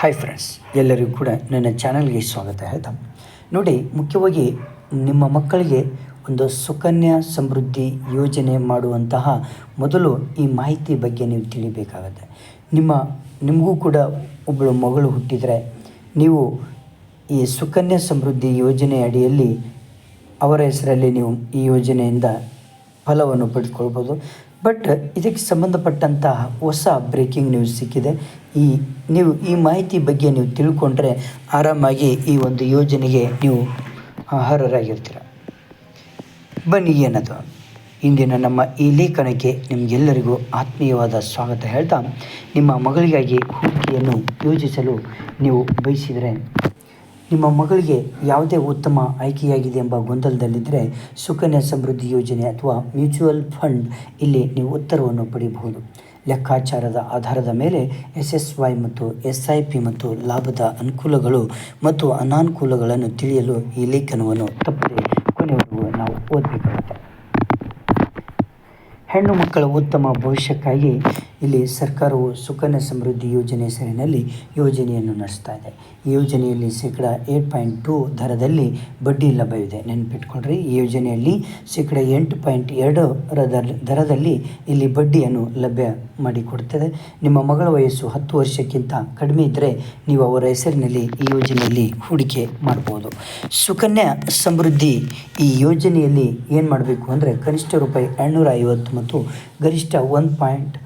Hi friends ಎಲ್ಲರಿಗೂ ಕೂಡ ನನ್ನ ಚಾನಲ್ಗೆ ಸ್ವಾಗತ. ಹೇಳ್ತಾ, ನೋಡಿ, ಮುಖ್ಯವಾಗಿ ನಿಮ್ಮ ಮಕ್ಕಳಿಗೆ ಒಂದು ಸುಕನ್ಯಾ ಸಮೃದ್ಧಿ ಯೋಜನೆ ಮಾಡುವಂತಹ ಮೊದಲು ಈ ಮಾಹಿತಿ ಬಗ್ಗೆ ನೀವು ತಿಳಿಬೇಕಾಗತ್ತೆ. ನಿಮ್ಮ, ನಿಮಗೂ ಕೂಡ ಒಬ್ಬಳು ಮಗಳು ಹುಟ್ಟಿದರೆ ನೀವು ಈ ಸುಕನ್ಯಾ ಸಮೃದ್ಧಿ ಯೋಜನೆ ಅಡಿಯಲ್ಲಿ ಅವರ ಹೆಸರಲ್ಲಿ ನೀವು ಈ ಯೋಜನೆಯಿಂದ ಫಲವನ್ನು ಪಡೆದುಕೊಳ್ಬೋದು. ಬಟ್ ಇದಕ್ಕೆ ಸಂಬಂಧಪಟ್ಟಂತಹ ಹೊಸ ಬ್ರೇಕಿಂಗ್ ನ್ಯೂಸ್ ಸಿಕ್ಕಿದೆ. ಈ, ನೀವು ಈ ಮಾಹಿತಿ ಬಗ್ಗೆ ನೀವು ತಿಳ್ಕೊಂಡ್ರೆ ಆರಾಮಾಗಿ ಈ ಒಂದು ಯೋಜನೆಗೆ ನೀವು ಅರ್ಹರಾಗಿರ್ತೀರ. ಬನ್ನಿ ಏನದು? ಇಂದಿನ ನಮ್ಮ ಈ ಲೇಖನಕ್ಕೆ ನಿಮಗೆಲ್ಲರಿಗೂ ಆತ್ಮೀಯವಾದ ಸ್ವಾಗತ ಹೇಳ್ತಾ, ನಿಮ್ಮ ಮಗಳಿಗಾಗಿ ಹೂಡಿಕೆಯನ್ನು ಯೋಜಿಸಲು ನೀವು ಬಯಸಿದರೆ ನಿಮ್ಮ ಮಗಳಿಗೆ ಯಾವುದೇ ಉತ್ತಮ ಆಯ್ಕೆಯಾಗಿದೆ ಎಂಬ ಗೊಂದಲದಲ್ಲಿದ್ದರೆ ಸುಕನ್ಯಾ ಸಮೃದ್ಧಿ ಯೋಜನೆ ಅಥವಾ ಮ್ಯೂಚುವಲ್ ಫಂಡ್ ಇಲ್ಲಿ ನೀವು ಉತ್ತರವನ್ನು ಪಡೆಯಬಹುದು. ಲೆಕ್ಕಾಚಾರದ ಆಧಾರದ ಮೇಲೆ ಎಸ್ ಎಸ್ ವೈ ಮತ್ತು ಎಸ್ ಐ ಪಿ ಮತ್ತು ಲಾಭದ ಅನುಕೂಲಗಳು ಮತ್ತು ಅನಾನುಕೂಲಗಳನ್ನು ತಿಳಿಯಲು ಈ ಲೇಖನವನ್ನು ತಪ್ಪದೆ ಕೊನೆವರೆಗೂ ನಾವು ಓದಬೇಕಾಗುತ್ತೆ. ಹೆಣ್ಣು ಮಕ್ಕಳ ಉತ್ತಮ ಭವಿಷ್ಯಕ್ಕಾಗಿ ಇಲ್ಲಿ ಸರ್ಕಾರವು ಸುಕನ್ಯಾ ಸಮೃದ್ಧಿ ಯೋಜನೆ ಹೆಸರಿನಲ್ಲಿ ಯೋಜನೆಯನ್ನು ನಡೆಸ್ತಾ ಇದೆ. ಈ ಯೋಜನೆಯಲ್ಲಿ ಶೇಕಡ ಏಟ್ ಪಾಯಿಂಟ್ ಟು ದರದಲ್ಲಿ ಬಡ್ಡಿ ಲಭ್ಯವಿದೆ. ನೆನಪಿಟ್ಕೊಳ್ರಿ, ಈ ಯೋಜನೆಯಲ್ಲಿ ಶೇಕಡ ಎಂಟು ಪಾಯಿಂಟ್ ಎರಡರ ದರ- ದರದಲ್ಲಿ ಇಲ್ಲಿ ಬಡ್ಡಿಯನ್ನು ಲಭ್ಯ ಮಾಡಿಕೊಡ್ತದೆ. ನಿಮ್ಮ ಮಗಳ ವಯಸ್ಸು ಹತ್ತು ವರ್ಷಕ್ಕಿಂತ ಕಡಿಮೆ ಇದ್ದರೆ ನೀವು ಅವರ ಹೆಸರಿನಲ್ಲಿ ಈ ಯೋಜನೆಯಲ್ಲಿ ಹೂಡಿಕೆ ಮಾಡ್ಬೋದು. ಸುಕನ್ಯಾ ಸಮೃದ್ಧಿ ಈ ಯೋಜನೆಯಲ್ಲಿ ಏನು ಮಾಡಬೇಕು ಅಂದರೆ ಕನಿಷ್ಠ ರೂಪಾಯಿ ಎರಡುನೂರ ಐವತ್ತು ಮತ್ತು ಗರಿಷ್ಠ ಒಂದು ಪಾಯಿಂಟ್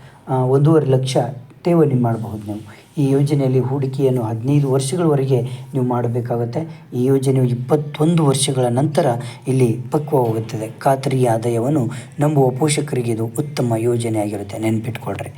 ಒಂದೂವರೆ ಲಕ್ಷ ಠೇವಣಿ ಮಾಡಬಹುದು ನೀವು. ಈ ಯೋಜನೆಯಲ್ಲಿ ಹೂಡಿಕೆಯನ್ನು ಹದಿನೈದು ವರ್ಷಗಳವರೆಗೆ ನೀವು ಮಾಡಬೇಕಾಗುತ್ತೆ. ಈ ಯೋಜನೆಯು ಇಪ್ಪತ್ತೊಂದು ವರ್ಷಗಳ ನಂತರ ಇಲ್ಲಿ ಪಕ್ವವಾಗುತ್ತದೆ. ಖಾತರಿ ಆದಾಯವನ್ನು ನಂಬುವ ಪೋಷಕರಿಗೆ ಇದು ಉತ್ತಮ ಯೋಜನೆ ಆಗಿರುತ್ತೆ ನೆನಪಿಟ್ಕೊಳ್ರಿ.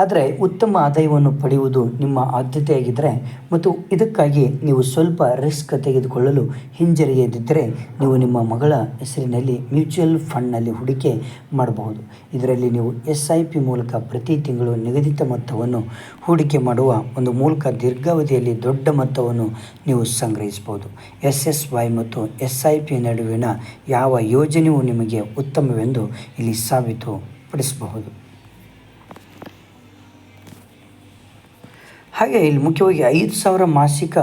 ಆದರೆ ಉತ್ತಮ ಆದಾಯವನ್ನು ಪಡೆಯುವುದು ನಿಮ್ಮ ಆದ್ಯತೆಯಾಗಿದ್ದರೆ ಮತ್ತು ಇದಕ್ಕಾಗಿ ನೀವು ಸ್ವಲ್ಪ ರಿಸ್ಕ್ ತೆಗೆದುಕೊಳ್ಳಲು ಹಿಂಜರಿಯದಿದ್ದರೆ ನೀವು ನಿಮ್ಮ ಮಗಳ ಹೆಸರಿನಲ್ಲಿ ಮ್ಯೂಚುವಲ್ ಫಂಡ್ನಲ್ಲಿ ಹೂಡಿಕೆ ಮಾಡಬಹುದು. ಇದರಲ್ಲಿ ನೀವು ಎಸ್ ಐ ಪಿ ಮೂಲಕ ಪ್ರತಿ ತಿಂಗಳು ನಿಗದಿತ ಮೊತ್ತವನ್ನು ಹೂಡಿಕೆ ಮಾಡುವ ಒಂದು ಮೂಲಕ ದೀರ್ಘಾವಧಿಯಲ್ಲಿ ದೊಡ್ಡ ಮೊತ್ತವನ್ನು ನೀವು ಸಂಗ್ರಹಿಸಬಹುದು. ಎಸ್ ಎಸ್ ವೈ ಮತ್ತು ಎಸ್ ಐ ಪಿ ನಡುವಿನ ಯಾವ ಯೋಜನೆಯು ನಿಮಗೆ ಉತ್ತಮವೆಂದು ಇಲ್ಲಿ ಸಾಬೀತುಪಡಿಸಬಹುದು. ಹಾಗೆ ಇಲ್ಲಿ ಮುಖ್ಯವಾಗಿ ಐದು ಸಾವಿರ ಮಾಸಿಕ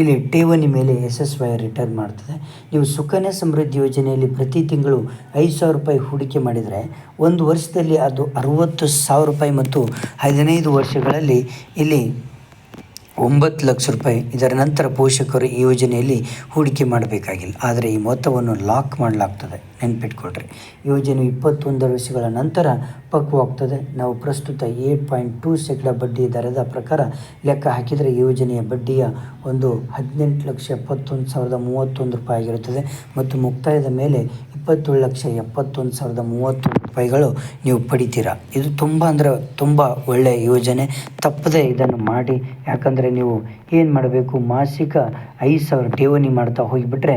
ಇಲ್ಲಿ ಠೇವಣಿ ಮೇಲೆ ಎಸ್ ಎಸ್ ವೈ ರಿಟರ್ನ್ ಮಾಡ್ತದೆ. ನೀವು ಸುಕನ್ಯಾ ಸಮೃದ್ಧಿ ಯೋಜನೆಯಲ್ಲಿ ಪ್ರತಿ ತಿಂಗಳು ಐದು ಸಾವಿರ ರೂಪಾಯಿ ಹೂಡಿಕೆ ಮಾಡಿದರೆ ಒಂದು ವರ್ಷದಲ್ಲಿ ಅದು ಅರುವತ್ತು ಸಾವಿರ ರೂಪಾಯಿ ಮತ್ತು ಹದಿನೈದು ವರ್ಷಗಳಲ್ಲಿ ಇಲ್ಲಿ ಒಂಬತ್ತು ಲಕ್ಷ ರೂಪಾಯಿ. ಇದರ ನಂತರ ಪೋಷಕರು ಈ ಯೋಜನೆಯಲ್ಲಿ ಹೂಡಿಕೆ ಮಾಡಬೇಕಾಗಿಲ್ಲ. ಆದರೆ ಈ ಮೊತ್ತವನ್ನು ಲಾಕ್ ಮಾಡಲಾಗ್ತದೆ. ನೆನ್ಪಿಟ್ಕೊಳ್ರಿ. ಯೋಜನೆ ಇಪ್ಪತ್ತೊಂದು ವರ್ಷಗಳ ನಂತರ ಪಕ್ವವಾಗ್ತದೆ. ನಾವು ಪ್ರಸ್ತುತ ಏಟ್ ಪಾಯಿಂಟ್ ಟೂ ಶೇಕಡ ಬಡ್ಡಿ ದರದ ಪ್ರಕಾರ ಲೆಕ್ಕ ಹಾಕಿದರೆ ಯೋಜನೆಯ ಬಡ್ಡಿಯ ಒಂದು ಹದಿನೆಂಟು ಲಕ್ಷ ಎಪ್ಪತ್ತೊಂದು ಸಾವಿರದ ಮೂವತ್ತೊಂದು ರೂಪಾಯಿ ಆಗಿರುತ್ತದೆ ಮತ್ತು ಮುಕ್ತಾಯದ ಮೇಲೆ ಇಪ್ಪತ್ತೇಳು ಲಕ್ಷ ಎಪ್ಪತ್ತೊಂದು ಸಾವಿರದ ಮೂವತ್ತೊಂದು ರೂಪಾಯಿಗಳು ನೀವು ಪಡಿತೀರಾ. ಇದು ತುಂಬ ಅಂದರೆ ತುಂಬ ಒಳ್ಳೆಯ ಯೋಜನೆ. ತಪ್ಪದೇ ಇದನ್ನು ಮಾಡಿ. ಯಾಕಂದರೆ ನೀವು ಏನು ಮಾಡಬೇಕು? ಮಾಸಿಕ ಐದು ಸಾವಿರ ಠೇವಣಿ ಮಾಡ್ತಾ ಹೋಗಿಬಿಟ್ರೆ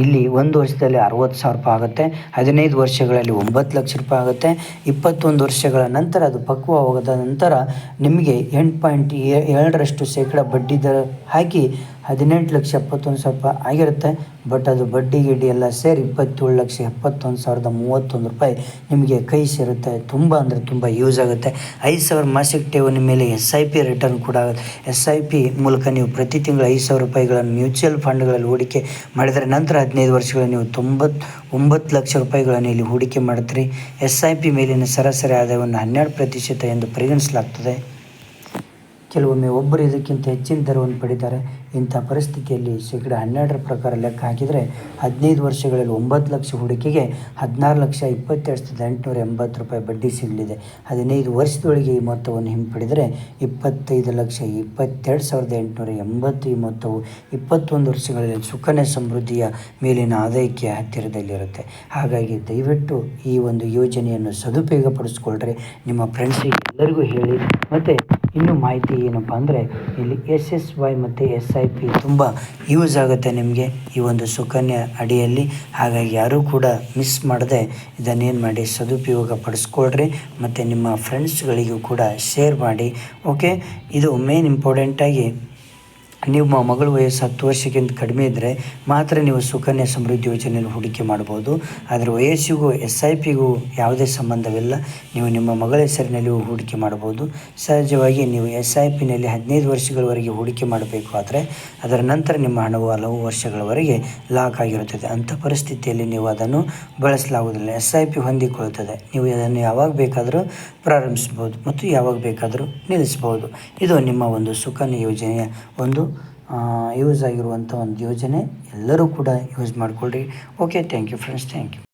ಇಲ್ಲಿ ಒಂದು ವರ್ಷದಲ್ಲಿ ಅರವತ್ತು ಸಾವಿರ ರೂಪಾಯಿ ಆಗುತ್ತೆ. ಹದಿನೈದು ವರ್ಷಗಳಲ್ಲಿ ಒಂಬತ್ತು ಲಕ್ಷ ರೂಪಾಯಿ ಆಗುತ್ತೆ. ಇಪ್ಪತ್ತೊಂದು ವರ್ಷಗಳ ನಂತರ ಅದು ಪಕ್ವವಾದ ನಂತರ ನಿಮಗೆ ಎಂಟು ಪಾಯಿಂಟ್ ಎರಡರಷ್ಟು ಶೇಕಡ ಬಡ್ಡಿ ದರ ಹಾಕಿ ಹದಿನೆಂಟು ಲಕ್ಷ ಎಪ್ಪತ್ತೊಂದು ಸಾವಿರ ರೂಪಾಯಿ ಆಗಿರುತ್ತೆ. ಬಟ್ ಅದು ಬಡ್ಡಿ ಗಿಡ್ಡಿ ಎಲ್ಲ ಸೇರಿ ಇಪ್ಪತ್ತೇಳು ಲಕ್ಷ ಎಪ್ಪತ್ತೊಂದು ಸಾವಿರದ ಮೂವತ್ತೊಂದು ರೂಪಾಯಿ ನಿಮಗೆ ಕೈ ಸೇರುತ್ತೆ. ತುಂಬ ಅಂದರೆ ತುಂಬ ಯೂಸ್ ಆಗುತ್ತೆ. ಐದು ಸಾವಿರ ಮಾಸಿಕ ಠೇವಣಿ ಮೇಲೆ ಎಸ್ ಐ ಪಿ ರಿಟರ್ನ್ ಕೂಡ ಆಗುತ್ತೆ. ಎಸ್ ಐ ಪಿ ಮೂಲಕ ನೀವು ಪ್ರತಿ ತಿಂಗಳು ಐದು ಸಾವಿರ ರೂಪಾಯಿಗಳನ್ನು ಮ್ಯೂಚುವಲ್ ಫಂಡ್ಗಳಲ್ಲಿ ಹೂಡಿಕೆ ಮಾಡಿದರೆ ನಂತರ ಹದಿನೈದು ವರ್ಷಗಳಲ್ಲಿ ನೀವು ತೊಂಬತ್ತು ಒಂಬತ್ತು ಲಕ್ಷ ರೂಪಾಯಿಗಳನ್ನು ಇಲ್ಲಿ ಹೂಡಿಕೆ ಮಾಡ್ತೀರಿ. ಎಸ್ ಐ ಪಿ ಮೇಲಿನ ಸರಾಸರಿ ಆದಾಯವನ್ನು ಹನ್ನೆರಡು ಪ್ರತಿಶತ ಎಂದು ಪರಿಗಣಿಸಲಾಗ್ತದೆ. ಕೆಲವೊಮ್ಮೆ ಒಬ್ಬರು ಇದಕ್ಕಿಂತ ಹೆಚ್ಚಿನ ದರವನ್ನು ಪಡೀತಾರೆ ಇಂಥ ಪರಿಸ್ಥಿತಿಯಲ್ಲಿ ಶೇಕಡ ಹನ್ನೆರಡರ ಪ್ರಕಾರ ಲೆಕ್ಕ ಹಾಕಿದರೆ ಹದಿನೈದು ವರ್ಷಗಳಲ್ಲಿ ಒಂಬತ್ತು ಲಕ್ಷ ಹೂಡಿಕೆಗೆ ಹದಿನಾರು ಲಕ್ಷ ಇಪ್ಪತ್ತೆರಡು ಸಾವಿರದ ಎಂಟುನೂರ ಎಂಬತ್ತು ರೂಪಾಯಿ ಬಡ್ಡಿ ಸಿಗಲಿದೆ. ಹದಿನೈದು ವರ್ಷದೊಳಗೆ ಈ ಮೊತ್ತವನ್ನು ಹಿಂಪಡೆದರೆ ಇಪ್ಪತ್ತೈದು ಲಕ್ಷ ಇಪ್ಪತ್ತೆರಡು ಸಾವಿರದ ಎಂಟುನೂರ ಎಂಬತ್ತು ಈ ಮೊತ್ತವು ಇಪ್ಪತ್ತೊಂದು ವರ್ಷಗಳಲ್ಲಿ ಸುಕನ್ಯಾ ಸಮೃದ್ಧಿಯ ಮೇಲಿನ ಆದಾಯಕ್ಕೆ ಹತ್ತಿರದಲ್ಲಿರುತ್ತೆ. ಹಾಗಾಗಿ ದಯವಿಟ್ಟು ಈ ಒಂದು ಯೋಜನೆಯನ್ನು ಸದುಪಯೋಗಪಡಿಸ್ಕೊಳ್ರಿ ನಿಮ್ಮ ಫ್ರೆಂಡ್ಸಿಗೆ ಎಲ್ಲರಿಗೂ ಹೇಳಿ. ಮತ್ತು ಇನ್ನೂ ಮಾಹಿತಿ ಏನಪ್ಪ ಅಂದರೆ ಇಲ್ಲಿ ಎಸ್ ಎಸ್ ವೈ ಮತ್ತು ಎಸ್ ಐ ಪಿ ತುಂಬ ಯೂಸ್ ಆಗುತ್ತೆ ನಿಮಗೆ ಈ ಒಂದು ಸುಕನ್ಯಾ ಅಡಿಯಲ್ಲಿ. ಹಾಗಾಗಿ ಯಾರೂ ಕೂಡ ಮಿಸ್ ಮಾಡದೆ ಇದನ್ನೇನು ಮಾಡಿ ಸದುಪಯೋಗ ಪಡಿಸ್ಕೊಳ್ರಿ ಮತ್ತು ನಿಮ್ಮ ಫ್ರೆಂಡ್ಸ್ಗಳಿಗೂ ಕೂಡ ಶೇರ್ ಮಾಡಿ ಓಕೆ ಇದು ಮೇನ್ ಇಂಪಾರ್ಟೆಂಟಾಗಿ ನಿಮ್ಮ ಮಗಳ ವಯಸ್ಸು ಹತ್ತು ವರ್ಷಕ್ಕಿಂತ ಕಡಿಮೆ ಇದ್ದರೆ ಮಾತ್ರ ನೀವು ಸುಕನ್ಯಾ ಸಮೃದ್ಧಿ ಯೋಜನೆಯಲ್ಲಿ ಹೂಡಿಕೆ ಮಾಡ್ಬೋದು ಆದರೆ ವಯಸ್ಸಿಗೂ ಎಸ್ ಐ ಪಿಗೂ ಯಾವುದೇ ಸಂಬಂಧವಿಲ್ಲ. ನೀವು ನಿಮ್ಮ ಮಗಳ ಹೆಸರಿನಲ್ಲಿ ಹೂಡಿಕೆ ಮಾಡ್ಬೋದು ಸಹಜವಾಗಿ ನೀವು ಎಸ್ ಐ ಪಿನಲ್ಲಿ ಹದಿನೈದು ವರ್ಷಗಳವರೆಗೆ ಹೂಡಿಕೆ ಮಾಡಬೇಕು ಆದರೆ ಅದರ ನಂತರ ನಿಮ್ಮ ಹಣವು ಹಲವು ವರ್ಷಗಳವರೆಗೆ ಲಾಕ್ ಆಗಿರುತ್ತದೆ. ಅಂಥ ಪರಿಸ್ಥಿತಿಯಲ್ಲಿ ನೀವು ಅದನ್ನು ಬಳಸಲಾಗುವುದಿಲ್ಲ. ಎಸ್ ಐ ಪಿ ಹೊಂದಿಕೊಳ್ಳುತ್ತದೆ. ನೀವು ಅದನ್ನು ಯಾವಾಗ ಬೇಕಾದರೂ ಪ್ರಾರಂಭಿಸ್ಬೋದು ಮತ್ತು ಯಾವಾಗ ಬೇಕಾದರೂ ನಿಲ್ಲಿಸಬಹುದು. ಇದು ನಿಮ್ಮ ಒಂದು ಸುಕನ್ಯಾ ಯೋಜನೆಯ ಒಂದು ಯೂಸ್ ಆಗಿರುವಂಥ ಒಂದು ಯೋಜನೆ ಎಲ್ಲರೂ ಕೂಡ ಯೂಸ್ ಮಾಡಿಕೊಳ್ಳಿ okay thank you friends thank you